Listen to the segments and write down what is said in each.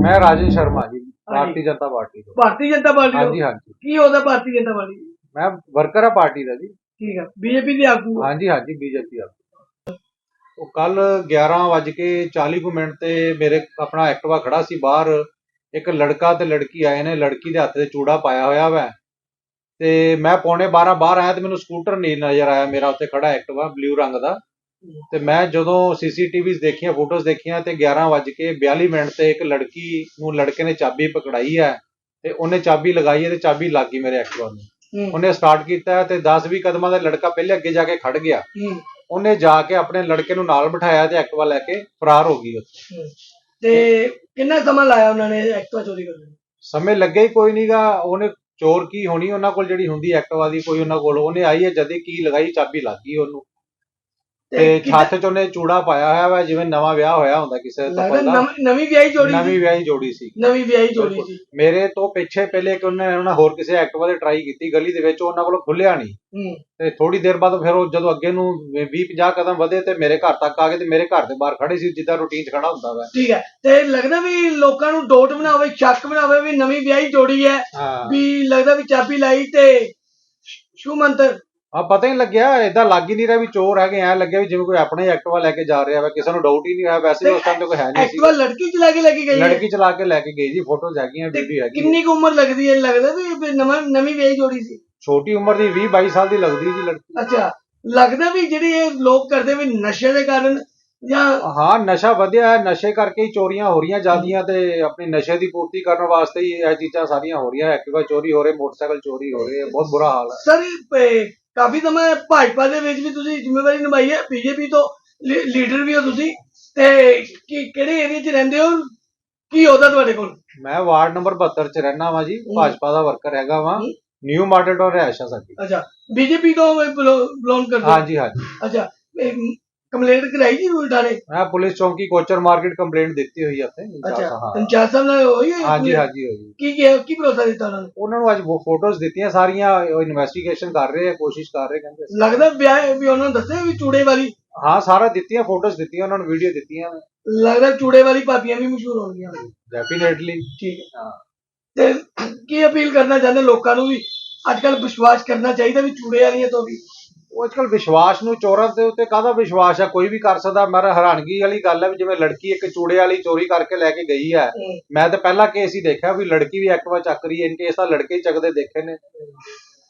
ਮੈਂ ਰਾਜਨ ਸ਼ਰਮਾ ਜੀ ਭਾਰਤੀ ਜਨਤਾ ਪਾਰਟੀ ਤੋਂ। ਭਾਰਤੀ ਜਨਤਾ ਪਾਰਟੀ ਹਾਂਜੀ ਹਾਂਜੀ। ਕੀ ਉਹਦਾ ਭਾਰਤੀ ਜਨਤਾ ਪਾਰਟੀ? ਮੈਂ ਵਰਕਰ ਆ ਪਾਰਟੀ ਦਾ ਜੀ। ਠੀਕ ਹੈ ਬੀਜੇਪੀ ਦੇ ਆਗੂ ਆ। ਹਾਂਜੀ ਹਾਂਜੀ, ਬੀਜੇਪੀ ਆ ਉਹ ਕੱਲ 11:40 ਕੁ ਮਿੰਟ ਤੇ ਮੇਰੇ ਆਪਣਾ ਐਕਟਿਵਾ ਖੜਾ ਸੀ ਬਾਹਰ। ਇੱਕ ਲੜਕਾ ਤੇ ਲੜਕੀ ਆਏ ਨੇ। ਲੜਕੀ ਦੇ ਹੱਥ ਤੇ ਚੂੜਾ ਪਾਇਆ ਹੋਇਆ ਵਾ। ਤੇ ਮੈਂ ਪੌਣੇ 12 ਬਾਹਰ ਆਇਆ ਤੇ ਮੈਨੂੰ ਸਕੂਟਰ ਨਹੀਂ ਨਜ਼ਰ ਆਇਆ। ਮੇਰਾ ਉੱਥੇ ਖੜਾ ਐਕਟਿਵਾ ਬਲੂ ਰੰਗ ਦਾ। ਤੇ ਮੈਂ ਜਦੋਂ ਸੀਸੀਟੀਵੀਜ਼ ਦੇਖੀਆਂ, ਫੋਟੋਜ਼ ਦੇਖੀਆਂ ਤੇ 11:42 ਮਿੰਟ ਤੇ ਇੱਕ ਲੜਕੀ ਨੂੰ ਲੜਕੇ ਨੇ ਚਾਬੀ ਪਕੜਾਈ ਹੈ। ਤੇ ਉਹਨੇ ਚਾਬੀ ਲਗਾਈ ਹੈ ਤੇ ਚਾਬੀ ਲੱਗ ਗਈ ਮੇਰੇ ਐਕਟਿਵਾ ਨੂੰ। ਉਹਨੇ ਸਟਾਰਟ ਕੀਤਾ ਤੇ 10-20 ਕਦਮਾਂ ਦਾ ਲੜਕਾ ਪਹਿਲੇ ਅੱਗੇ ਜਾ ਕੇ ਖੜ ਗਿਆ। ਉਹਨੇ ਜਾ ਕੇ ਆਪਣੇ ਲੜਕੇ ਨੂੰ ਨਾਲ ਬਿਠਾਇਆ ਤੇ ਐਕਟਿਵਾ ਲੈ ਕੇ ਫਰਾਰ ਹੋ ਗਈ ਉੱਥੇ। ਤੇ ਕਿੰਨਾ ਸਮਾਂ ਲਾਇਆ ਉਹਨਾਂ ਨੇ ਐਕਟਿਵਾ ਚੋਰੀ ਕਰਨ ਨੂੰ? ਸਮੇਂ ਲੱਗਿਆ ਹੀ ਕੋਈ ਨਹੀਂਗਾ ਉਹਨੇ ਚੋਰ ਕੀ ਹੋਣੀ? ਉਹਨਾਂ ਕੋਲ ਜਿਹੜੀ ਹੁੰਦੀ ਐਕਟਿਵਾ ਦੀ ਕੋਈ ਉਹਨਾਂ ਕੋਲ। ਉਹਨੇ ਆਈ ਹੈ ਜਦੇ ਕੀ ਲਗਾਈ ਚਾਬੀ ਲੱਗ ਗਈ ਉਹਨੂੰ। ਤੇ ਛੱਤ 'ਚ ਉਹਨੇ ਚੂੜਾ ਪਾਇਆ ਹੋਇਆ ਵਾ ਜਿਵੇਂ ਨਵਾਂ ਵਿਆਹ ਹੋਇਆ ਹੁੰਦਾ ਕਿਸੇ ਦਾ ਲੱਗਦਾ ਪਤਾ ਨਵੀਂ- ਨਵੀਂ ਵਿਆਹੀ ਜੋੜੀ ਨਵੀਂ ਸੀ ਵਿਆਹੀ ਜੋੜੀ ਸੀ। ਨਵੀਂ ਵਿਆਹੀ ਜੋੜੀ ਸੀ। ਮੇਰੇ ਤੋਂ ਪਿੱਛੇ ਪਹਿਲੇ ਕਿ ਉਹਨੇ ਉਹਨਾਂ ਹੋਰ ਕਿਸੇ ਐਕਟਿਵਾ ਤੇ ਟਰਾਈ ਕੀਤੀ ਗਲੀ ਦੇ ਵਿੱਚ ਉਹਨਾਂ ਕੋਲ ਖੁੱਲਿਆ ਨਹੀਂ। ਹੂੰ। ਤੇ ਥੋੜੀ ਦੇਰ ਬਾਅਦ ਫਿਰ ਉਹ ਜਦੋਂ ਅੱਗੇ ਨੂੰ 20 50 ਕਦਮ ਵਧੇ ਤੇ ਮੇਰੇ ਘਰ ਤੱਕ ਆ ਗਏ ਤੇ ਮੇਰੇ ਘਰ ਦੇ ਬਾਹਰ ਖੜੇ ਸੀ ਜਿੱਦਾਂ ਰੂਟੀਨ 'ਚ ਖੜਾ ਹੁੰਦਾ ਵਾ। ਠੀਕ ਹੈ। ਤੇ ਲੱਗਦਾ ਵੀ ਲੋਕਾਂ ਨੂੰ ਡੋਟ ਬਣਾਵੇ ਸ਼ੱਕ ਬਣਾਵੇ ਵੀ ਨਵੀਂ ਵਿਆਹੀ ਜੋੜੀ ਹੈ ਹਾਂ। ਵੀ ਲੱਗਦਾ ਵੀ ਚਾਬੀ ਲਾਈ ਤੇ ਸ਼ੂ ਮੰਤਰ। ਆ ਪਤਾ ਹੀ ਨਹੀਂ ਲੱਗਿਆ ਏਦਾਂ ਲੱਗ ਹੀ ਨਹੀਂ ਰਿਹਾ ਵੀ ਚੋਰ ਹੈਗੇ ਐ ਲੱਗਿਆ ਵੀ ਜਿਵੇਂ ਕੋਈ ਆਪਣਾ ਐਕਟਿਵਾ ਲੈ ਕੇ ਜਾ ਰਿਹਾ ਵਾ ਕਿਸੇ ਨੂੰ ਡਾਊਟ ਹੀ ਨਹੀਂ ਹੋਇਆ ਵੈਸੇ ਉਸ ਟਾਈਮ ਤੇ ਕੋਈ ਹੈ ਨਹੀਂ ਸੀ। ਐਕਟਿਵਾ ਲੜਕੀ ਚਲਾ ਕੇ ਲੈ ਕੇ ਗਈ ਹੈ? ਲੜਕੀ ਚਲਾ ਕੇ ਲੈ ਕੇ ਗਈ ਜੀ ਫੋਟੋਜ਼ ਹੈਗੀਆਂ ਵੀਡੀਓ ਹੈਗੀ ਕਿੰਨੀ ਕੁ ਉਮਰ ਲੱਗਦੀ ਹੈ ਲੱਗਦਾ ਵੀ ਵੀ ਨਵਾਂ ਨਵੀਂ ਵਿਆਹੀ ਜੋੜੀ ਸੀ? ਛੋਟੀ ਉਮਰ ਦੀ 20 22 ਸਾਲ ਦੀ ਲੱਗਦੀ ਜੀ ਲੜਕੀ। ਅੱਛਾ ਲੱਗਦਾ ਵੀ ਜਿਹੜੀ ਇਹ ਲੋਕ ਕਰਦੇ ਵੀ ਨਸ਼ੇ ਦੇ ਕਾਰਨ ਜਾਂ ਹਾਂ ਨਸ਼ਾ ਵਧਿਆ ਹੈ ਨਸ਼ੇ ਕਰਕੇ ਹੀ ਚੋਰੀਆਂ ਹੋ ਰਹੀਆਂ ਜਾਂਦੀਆਂ ਤੇ ਆਪਣੀ ਨਸ਼ੇ ਦੀ ਪੂਰਤੀ ਕਰਨ ਵਾਸਤੇ ਹੀ ਇਹ ਚੀਜ਼ਾਂ ਸਾਰੀਆਂ ਹੋ ਰਹੀਆਂ ਐਕਟਿਵਾ ਚੋਰੀ ਹੋ ਰਹੇ ਮੋਟਰਸਾਈਕਲ ਚੋਰੀ ਹੋ ਰਹੇ ਬਹੁਤ ਬੁਰਾ ਹਾਲ ਹੈ। ਸਰ ਇਹ ਕਾਫੀ ਸਮਾਂ ਭਾਜਪਾ ਦੇ ਵਿੱਚ ਵੀ ਤੁਸੀਂ ਜ਼ਿੰਮੇਵਾਰੀ ਨਿਭਾਈ ਹੈ ਬੀਜੇਪੀ ਤੋਂ ਲੀਡਰ ਵੀ ਹੋ ਤੁਸੀਂ ਤੇ ਕੀ ਕਿਹੜੇ ਏਰੀਆ 'ਚ ਰਹਿੰਦੇ ਹੋ ਕੀ ਉਹਦਾ ਤੁਹਾਡੇ ਕੋਲ ਮੈਂ ਵਾਰਡ ਨੰਬਰ 72 ਚ ਰਹਿਣਾ ਵਾਂ ਜੀ ਹੂੰ। ਭਾਜਪਾ ਦਾ ਵਰਕਰ ਹੈਗਾ ਵਾਂ ਹੂੰ। ਨਿਊ ਮਾਡਲ ਟਾਊਨ ਰਿਹਾਇਸ਼ ਸਾਡੀ ਅੱਛਾ ਬੀਜੇਪੀ ਤੋਂ ਬਿਲੋਂਗ ਕਰਦੇ ਹੋ? ਹਾਂਜੀ ਹਾਂਜੀ ਅੱਛਾ ਕੰਪਲੇਂਟ ਕਰਾਈ ਜੀ ਰੂਲ ਥਾਣੇ ਮੈਂ ਪੁਲਿਸ ਚੌਂਕੀ ਕੋਚਰ ਮਾਰਕੀਟ ਕੰਪਲੇਂਟ ਦਿੱਤੀ ਹੋਈ ਅੱਛਾ ਹਾਂ ਇੰਚਾਰਜ ਸਾਹਿਬ ਨਾਲ ਹੋਈ ਹੈ ਹਾਂਜੀ ਹਾਂਜੀ ਹੋਈ। ਕੀ ਕੀ ਕੀ ਭਰੋਸਾ ਦਿੱਤਾ ਉਹਨਾਂ ਨੇ? ਉਹਨਾਂ ਨੂੰ ਅੱਜ ਫੋਟੋਜ਼ ਦਿੱਤੀਆਂ ਸਾਰੀਆਂ ਉਹ ਇਨਵੈਸਟੀਗੇਸ਼ਨ ਕਰ ਰਹੇ ਆ ਕੋਸ਼ਿਸ਼ ਕਰ ਰਹੇ ਕਹਿੰਦੇ ਲੱਗਦਾ ਵਿਆਹ ਵੀ ਉਹਨਾਂ ਨੂੰ ਦੱਸਿਆ ਵੀ ਚੂੜੇ ਵਾਲੀ? ਹਾਂ ਸਾਰਾ ਦਿੱਤੀਆਂ ਫੋਟੋਜ਼ ਦਿੱਤੀਆਂ ਉਹਨਾਂ ਨੂੰ ਵੀਡੀਓ ਦਿੱਤੀਆਂ। ਲੱਗਦਾ ਚੂੜੇ ਵਾਲੀ ਭਾਬੀਆਂ ਵੀ ਮਸ਼ਹੂਰ ਹੋਣਗੀਆਂ। ਡੈਫੀਨੇਟਲੀ ਠੀਕ ਹੈ। ਹਾਂ। ਤੇ ਕੀ ਅਪੀਲ ਕਰਨਾ ਚਾਹੁੰਦੇ ਲੋਕਾਂ ਨੂੰ ਵੀ? ਅੱਜ ਕੱਲ ਵਿਸ਼ਵਾਸ ਕਰਨਾ ਚਾਹੀਦਾ ਵੀ ਚੂੜੇ ਵਾਲੀਆਂ ਤੋਂ ਵੀ। ਉਹ ਅੱਜਕੱਲ ਵਿਸ਼ਵਾਸ ਨੂੰ ਚੋਰਾਂ ਦੇ ਉੱਤੇ ਕਾਹਦਾ ਵਿਸ਼ਵਾਸ ਆ? ਕੋਈ ਵੀ ਕਰ ਸਕਦਾ। ਪਰ ਹੈਰਾਨਗੀ ਵਾਲੀ ਗੱਲ ਹੈ ਵੀ ਜਿਵੇਂ ਲੜਕੀ ਇੱਕ ਚੂੜੇ ਵਾਲੀ ਚੋਰੀ ਕਰਕੇ ਲੈ ਕੇ ਗਈ ਹੈ। ਮੈਂ ਤਾਂ ਪਹਿਲਾ ਕੇਸ ਹੀ ਦੇਖਿਆ ਵੀ ਲੜਕੀ ਵੀ ਐਕਟਿਵਾ ਚੱਕ ਰਹੀ ਹੈ। ਇਨ ਕੇਸ ਤਾਂ ਲੜਕੇ ਚੱਕਦੇ ਦੇਖੇ ਨੇ।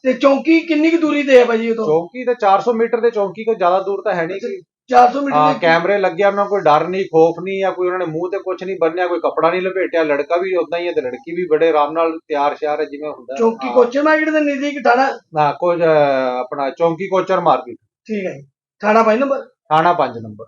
ਤੇ ਚੌਂਕੀ ਕਿੰਨੀ ਕੁ ਦੂਰੀ ਤੇ ਹੈ ਭਾਜੀ ਉਹ ਤੋਂ? ਚੌਂਕੀ ਤੇ 400 ਮੀਟਰ ਦੇ ਚੌਂਕੀ ਕੋਈ ਜ਼ਿਆਦਾ ਦੂਰ ਤਾਂ ਹੈ ਨਹੀਂ 400 ਮੀਟਰ ਹਾਂ ਦੀ- ਕੈਮਰੇ ਲੱਗੇ ਉਹਨਾਂ ਕੋਈ ਡਰ ਨਹੀਂ ਖੋਫ ਨਹੀਂ ਜਾਂ ਕੋਈ ਉਹਨਾਂ ਨੇ ਮੂੰਹ ਤੇ ਕੁਝ ਨਹੀਂ ਬੰਨਿਆ ਕੋਈ ਕੱਪੜਾ ਨਹੀਂ ਲਪੇਟਿਆ ਲੜਕਾ ਵੀ ਉਦਾਂ ਹੀ ਹੈ ਤੇ ਲੜਕੀ ਵੀ ਬੜੇ ਆਰਾਮ ਨਾਲ ਤਿਆਰ ਸ਼ਿਆਰ ਹੈ ਜਿਵੇਂ ਹੁੰਦਾ। ਚੌਂਕੀ ਹਾਂ। ਕੋਚੇ ਮਾਰਕੀਟ ਦੇ ਨਜ਼ਦੀਕ ਥਾਣਾ? ਹਾਂ ਕੁਝ ਆਪਣਾ ਚੌਂਕੀ ਕੋਚਰ ਮਾਰਕੀਟ ਠੀਕ ਹੈ ਜੀ। ਥਾਣਾ ਭਾਈ ਨੰਬਰ? ਥਾਣਾ 5 ਨੰਬਰ।